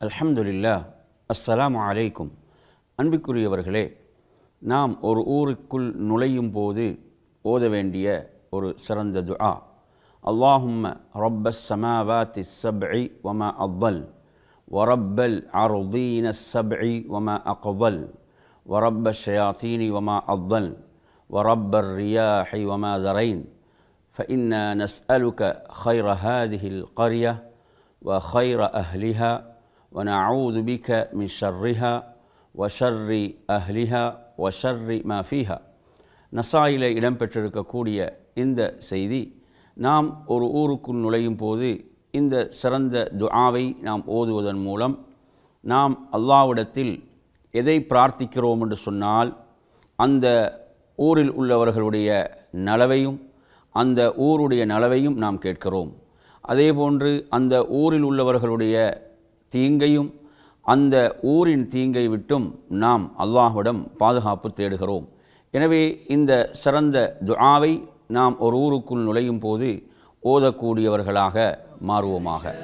அல்ஹம்துலில்லா அஸ்ஸலாமு அலைக்கும் அன்பிற்குரியவர்களே நாம் ஒரு ஊருக்குள் நுழையும் போது ஓத வேண்டிய ஒரு சிறந்த துஆ அல்லாஹும்ம ரப்பஸ் சமாவாத்தி சப்இ வமா அவ்வல் ورب العرضين السبع وما أقضل ورب الشياطين وما أضل ورب الرياح وما ذرين فإنا نسألك خير هذه القرية وخير أهلها ونعوذ بك من شرها وشر أهلها وشر ما فيها நசாயில இடம்பெற்றிருக்கக்கூடிய இந்த செய்தி நாம் ஒரு ஊருக்குள் நுழையும் போது இந்த சிறந்த துஆவை நாம் ஓதுவதன் மூலம் நாம் அல்லாவிடத்தில் எதை பிரார்த்திக்கிறோம் என்று சொன்னால் அந்த ஊரில் உள்ளவர்களுடைய நலவையும் அந்த ஊருடைய நலவையும் நாம் கேட்கிறோம் அதேபோன்று அந்த ஊரில் உள்ளவர்களுடைய தீங்கையும் அந்த ஊரின் தீங்கை விட்டும் நாம் அல்லாஹ்விடம் பாதுகாப்பு தேடுகிறோம். எனவே இந்த சிறந்த துஆவை நாம் ஒரு ஊருக்குள் நுழையும் போது ஓதக்கூடியவர்களாக மாறுவோமாக.